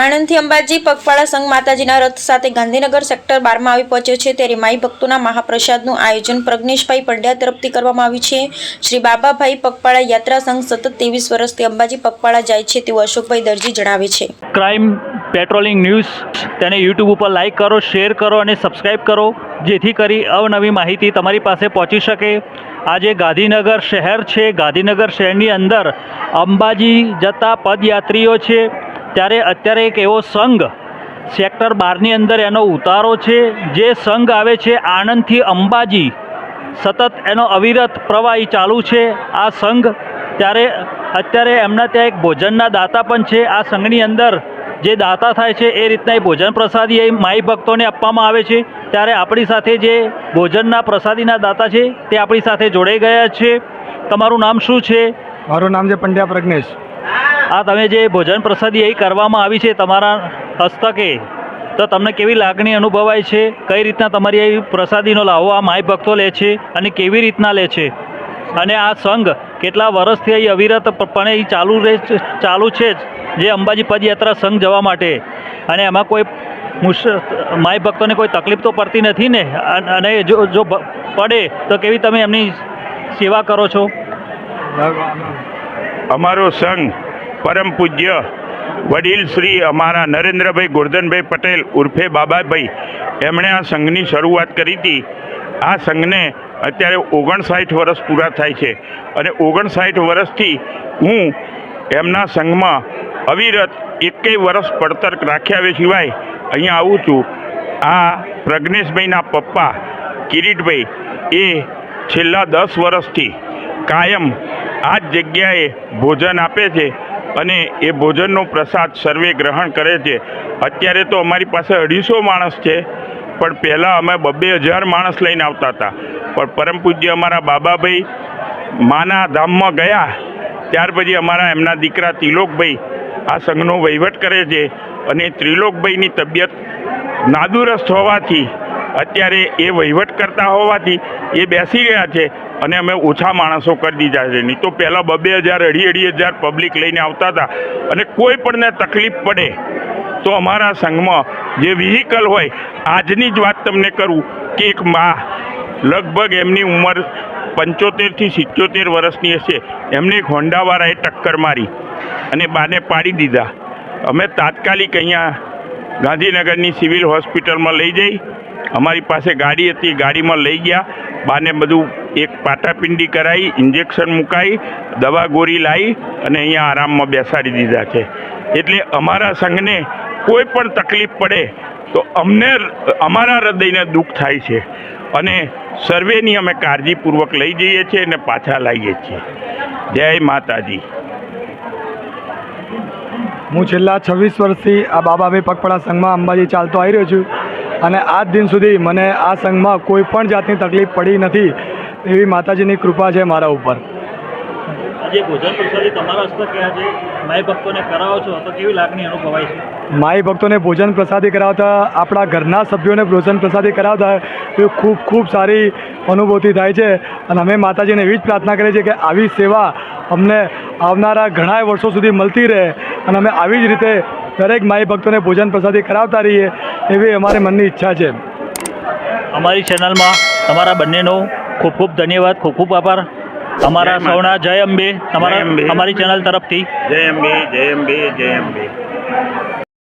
આણંદથી અંબાજી પગપાળા સંઘ માતાજીના રથ સાથે ગાંધીનગર સેક્ટર બારમાં આવી પહોંચ્યો છે ત્યારે માઈ ભક્તોના મહાપ્રસાદનું આયોજન પ્રજ્ઞેશભાઈ પંડ્યા તરફથી કરવામાં આવ્યું છે. શ્રી બાબાભાઈ પગપાળા યાત્રા સંઘ સતત ત્રેવીસ વર્ષથી અંબાજી પગપાળા જાય છે તેવું અશોકભાઈ દરજી જણાવે છે. ક્રાઇમ પેટ્રોલિંગ ન્યૂઝ તેને યુટ્યુબ ઉપર લાઇક કરો શેર કરો અને સબસ્ક્રાઈબ કરો, જેથી કરી અવનવી માહિતી તમારી પાસે પહોંચી શકે. આજે ગાંધીનગર શહેર છે. ગાંધીનગર શહેરની અંદર અંબાજી જતા પદયાત્રીઓ છે. ત્યારે અત્યારે એક એવો સંઘ સેક્ટર બારની અંદર એનો ઉતારો છે. જે સંઘ આવે છે આણંદથી અંબાજી. સતત એનો અવિરત પ્રવાહી ચાલુ છે. આ સંઘ ત્યારે અત્યારે એમના ત્યાં એક ભોજનના દાતા પણ છે. આ સંઘની અંદર જે દાતા થાય છે એ રીતના એ ભોજન પ્રસાદી એ માઈ ભક્તોને આપવામાં આવે છે. ત્યારે આપણી સાથે જે ભોજનના પ્રસાદીના દાતા છે તે આપણી સાથે જોડાઈ ગયા છે. તમારું નામ શું છે? મારું નામ છે પંડ્યા પ્રજ્ઞેશ. આ તમે જે ભોજન પ્રસાદી અહીં કરવામાં આવી છે તમારા હસ્તકે, તો તમને કેવી લાગણી અનુભવાય છે? કઈ રીતના તમારી અહીં પ્રસાદીનો લાવો? આ માય ભક્તો લે છે અને કેવી રીતના લે છે? અને આ સંઘ કેટલા વર્ષથી અહીં અવિરતપણે અહીં ચાલુ રહે ચાલુ છે જ, જે અંબાજી પદયાત્રા સંઘ જવા માટે. અને એમાં કોઈ મુશ, માય ભક્તોને કોઈ તકલીફ તો પડતી નથી ને? અને જો જો પડે, તો કેવી તમે એમની સેવા કરો છો? અમારો સંઘ પરમ પૂજ્ય વડીલ શ્રી અમારા નરેન્દ્રભાઈ ગોરધનભાઈ પટેલ ઉર્ફે બાબાભાઈ, એમણે આ સંઘની શરૂઆત કરી હતી. આ સંઘને અત્યારે ઓગણસાઠ વર્ષ પૂરા થાય છે અને ઓગણસાઠ વર્ષથી હું એમના સંઘમાં અવિરત એકેય વર્ષ પડતર રાખ્યા સિવાય અહીંયા આવું છું. આ પ્રજ્ઞેશભાઈના પપ્પા કિરીટભાઈ એ છેલ્લા દસ વર્ષથી કાયમ આ જ જગ્યાએ ભોજન આપે છે. અને એ ભોજનનો પ્રસાદ સર્વે ગ્રહણ કરે છે. અત્યારે તો અમારી પાસે અઢીસો માણસ છે, પણ પહેલાં અમે બબ્બે હજાર માણસ લઈને આવતા હતા. પણ પરમ પૂજ્ય અમારા બાબાભાઈ માના ધામમાં ગયા, ત્યાર પછી અમારા એમના દીકરા ત્રિલોકભાઈ આ સંઘનો વહીવટ કરે છે અને ત્રિલોકભાઈની તબિયત નાદુરસ્ત હોવાથી, અત્યારે એ વહીવટ કરતા હોવાથી એ બેસી ગયા છે. અને અમે ઓછા માણસો કરી દીધા છે. નહીં તો પહેલાં બબે હજાર, અઢી અઢી હજાર પબ્લિક લઈને આવતા હતા. અને કોઈ પણને તકલીફ પડે તો અમારા સંઘમાં જે વ્હીકલ હોય, આજની જ વાત તમને કરું કે એક મા લગભગ એમની ઉંમર પંચોતેરથી સિત્યોતેર વર્ષની હશે. એમને એક હોન્ડાવાળાએ ટક્કર મારી અને બાને પાડી દીધા. અમે તાત્કાલિક અહીંયા ગાંધીનગરની સિવિલ હોસ્પિટલમાં લઈ જઈ. અમારી પાસે ગાડી હતી, ગાડીમાં લઈ ગયા. બાને બધું એક પાટાપિંડી કરાવી ઇન્જેક્શન મુકાઈ, દવા ગોરી લાવી અને અહીંયા આરામમાં બેસાડી દીધા છે. એટલે અમારા સંઘને કોઈ પણ તકલીફ પડે તો અમને અમારા હૃદયને દુઃખ થાય છે. અને સર્વેની અમે કાળજીપૂર્વક લઈ જઈએ છીએ અને પાછા લાવીએ છીએ. જય માતાજી. હું છેલ્લા છવ્વીસ વર્ષથી આ બાબાભાઈ પગપળા સંઘમાં અંબાજી ચાલતો આવી રહ્યો છું. અને આજ દિન સુધી મને આ સંઘમાં કોઈ પણ જાતની તકલીફ પડી નથી. એવી માતાજીની કૃપા છે મારા ઉપર. આજે ભોજન પ્રસાદી તમારા હસ્તકે આજે માય ભક્તોને કરાવો છો તો કેવી લાગણી અનુભવાય છે? માઈ ભક્તોને ભોજન પ્રસાદી કરાવતા આપણા ઘરના સભ્યોને ભોજન પ્રસાદી કરાવતા એ ખૂબ ખૂબ સારી અનુભૂતિ થાય છે. અને અમે માતાજીને એવી જ પ્રાર્થના કરીએ છીએ કે આવી સેવા અમને આવનારા ઘણા વર્ષો સુધી મળતી રહે. અને અમે આવી જ રીતે દરેક માઈ ભક્તોને ભોજન પ્રસાદી કરાવતા રહીએ એવી અમારી મનની ઈચ્છા છે. અમારી ચેનલમાં તમારા બંનેનો ખૂબ ખૂબ ધન્યવાદ ખૂબ ખૂબ આભાર. અમારા સૌના જય અંબે તમારા. અમારી ચેનલ તરફથી. જય અંબે જય અંબે જય અંબે.